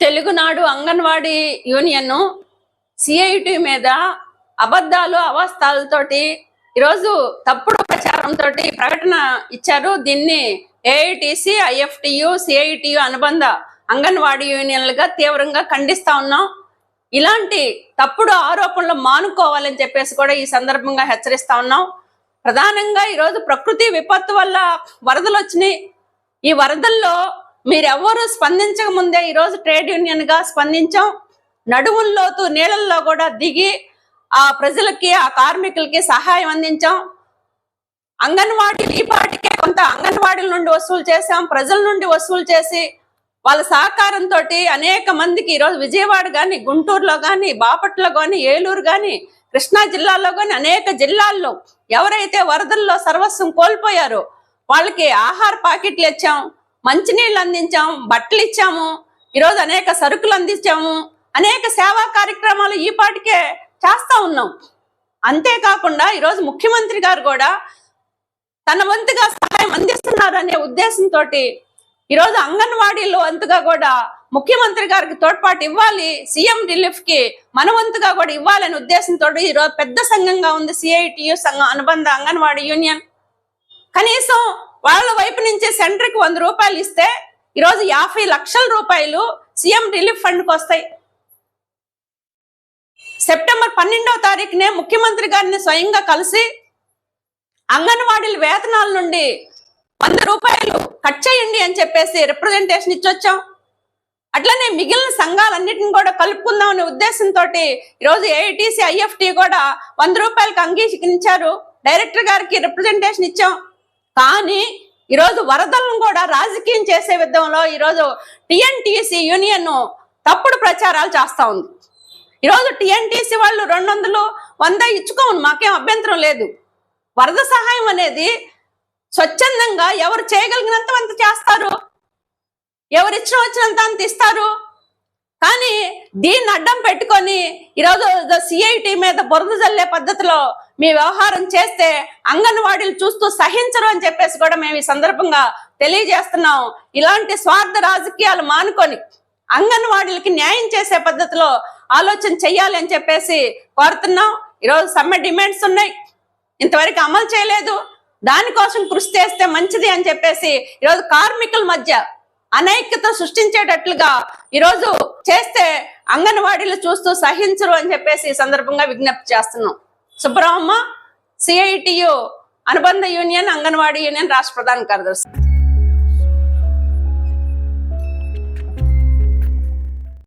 Telugunadu anganwadi union CIT మీద అబద్ధాలు అవాస్తాలతోటి ఈరోజు తప్పుడు ప్రచారంతో ప్రకటన ఇచ్చారు. దీన్ని ఏఐటిసి ఐఎఫ్టియు సిఐటియు అనుబంధ అంగన్వాడీ యూనియన్లుగా తీవ్రంగా ఖండిస్తా ఉన్నాం. ఇలాంటి తప్పుడు ఆరోపణలు మానుకోవాలని చెప్పేసి కూడా ఈ సందర్భంగా హెచ్చరిస్తా ఉన్నాం. ప్రధానంగా ఈరోజు ప్రకృతి విపత్తు వల్ల వరదలు వచ్చినాయి ఈ వరదల్లో మీరెవ్వరూ స్పందించక ముందే ఈరోజు ట్రేడ్ యూనియన్గా స్పందించాం. నడువుల్లోతు నీళ్ళల్లో కూడా దిగి ఆ ప్రజలకి ఆ కార్మికులకి సహాయం అందించాం. అంగన్వాడీ ఈ పాటికే కొంత అంగన్వాడీల నుండి వసూలు చేశాం. ప్రజల నుండి వసూలు చేసి వాళ్ళ సహకారంతో అనేక మందికి ఈరోజు విజయవాడ కానీ గుంటూరులో కానీ బాపట్లో కానీ ఏలూరు కానీ కృష్ణా జిల్లాలో కానీ అనేక జిల్లాల్లో ఎవరైతే వరదల్లో సర్వస్వం కోల్పోయారో వాళ్ళకి ఆహార ప్యాకెట్లు ఇచ్చాం. మంచినీళ్ళు అందించాము బట్టలు ఇచ్చాము ఈరోజు అనేక సరుకులు అందించాము అనేక సేవా కార్యక్రమాలు ఈ పాటికే చేస్తా ఉన్నాం. అంతేకాకుండా ఈరోజు ముఖ్యమంత్రి గారు కూడా తన వంతుగా సహాయం అందిస్తున్నారు అనే ఉద్దేశంతో ఈరోజు అంగన్వాడీలో వంతుగా కూడా ముఖ్యమంత్రి గారికి తోడ్పాటు ఇవ్వాలి సీఎం రిలీఫ్కి మన వంతుగా కూడా ఇవ్వాలనే ఉద్దేశంతో ఈరోజు పెద్ద సంఘంగా ఉంది సిఐటియు సంఘం అనుబంధ అంగన్వాడీ యూనియన్. కనీసం వాళ్ళ వైపు నుంచి సెంటర్కి వంద రూపాయలు ఇస్తే ఈరోజు యాభై లక్షల రూపాయలు సీఎం రిలీఫ్ ఫండ్కి వస్తాయి. సెప్టెంబర్ పన్నెండవ తారీఖునే ముఖ్యమంత్రి గారిని స్వయంగా కలిసి అంగన్వాడీల వేతనాల నుండి వంద రూపాయలు కట్ చేయండి అని చెప్పేసి రిప్రజెంటేషన్ ఇచ్చొచ్చాం. అట్లనే మిగిలిన సంఘాలన్నిటిని కూడా కలుపుకుందాం అనే ఉద్దేశంతో ఈరోజు ఏఐటీసీ ఐఎఫ్టీ కూడా వంద రూపాయలకు అంగీకరించారు. డైరెక్టర్ గారికి రిప్రజెంటేషన్ ఇచ్చాం. కానీ ఈరోజు వరదలను కూడా రాజకీయం చేసే విధంలో ఈరోజు టిఎన్టీసీ యూనియన్ తప్పుడు ప్రచారాలు చేస్తూ ఉంది. ఈరోజు టిఎన్టీసీ వాళ్ళు రెండు వందలు వంద ఇచ్చుకోను మాకేం అభ్యంతరం లేదు. వరద సహాయం అనేది స్వచ్ఛందంగా ఎవరు చేయగలిగినంత అంత చేస్తారు. ఎవరు ఇచ్చిన వచ్చినంత అంత ఇస్తారు. కానీ దీన్ని అడ్డం పెట్టుకొని ఈరోజు సిఐటి మీద బురద జల్లే పద్ధతిలో మీ వ్యవహారం చేస్తే అంగన్వాడీలు చూస్తూ సహించరు అని చెప్పేసి కూడా మేము ఈ సందర్భంగా తెలియజేస్తున్నాం. ఇలాంటి స్వార్థ రాజకీయాలు మానుకొని అంగన్వాడీలకి న్యాయం చేసే పద్ధతిలో ఆలోచన చెయ్యాలి అని చెప్పేసి కోరుతున్నాం. ఈరోజు సమ్మె డిమాండ్స్ ఉన్నాయి. ఇంతవరకు అమలు చేయలేదు. దానికోసం కృషి చేస్తే మంచిది అని చెప్పేసి ఈరోజు కార్మికుల మధ్య అనైక్యత సృష్టించేటట్లుగా ఈరోజు చేస్తే అంగన్వాడీలు చూస్తూ సహించరు అని చెప్పేసి ఈ సందర్భంగా విజ్ఞప్తి చేస్తున్నాం. సుబ్రహ్మ సిఐటియు అనుబంధ యూనియన్ అంగన్వాడీ యూనియన్ రాష్ట్ర ప్రధాన కార్యదర్శి